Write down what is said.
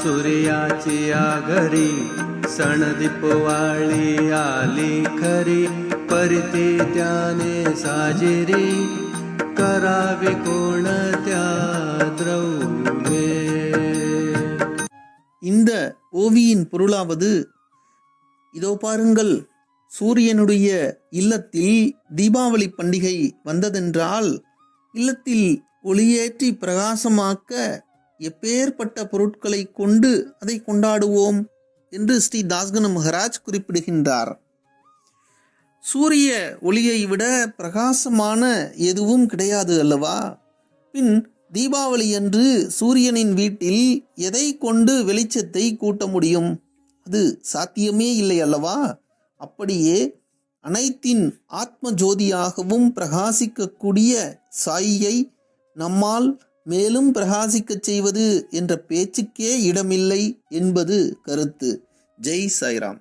सूर्याची आघरी सण दीपवाळी आली खरी परिती त्याने साजिरी करावी कोणत्या द्रव्ये இந்த ஓவியின் பொருளாவது இதோ பாருங்கள் சூரியனுடைய இல்லத்தில் தீபாவளி பண்டிகை வந்ததென்றால் இல்லத்தில் ஒளியேற்றி பிரகாசமாக்க எப்பேற்பட்ட பொருட்களை கொண்டு அதை கொண்டாடுவோம் என்று ஸ்ரீ தாஸ்கன மகராஜ் குறிப்பிடுகின்றார். சூரிய ஒளியை விட பிரகாசமான எதுவும் கிடையாது அல்லவா? பின் தீபாவளி அன்று சூரியனின் வீட்டில் எதை கொண்டு வெளிச்சத்தை கூட்ட முடியும்? அது சாத்தியமே இல்லை அல்லவா? அப்படியே அனைத்தின் ஆத்ம ஜோதியாகவும் பிரகாசிக்கக்கூடிய சாயியை நம்மால் மேலும் பிரகாசிக்கச் செய்வது என்ற பேச்சுக்கே இடமில்லை என்பது கருத்து. ஜெய் சாய்ராம்.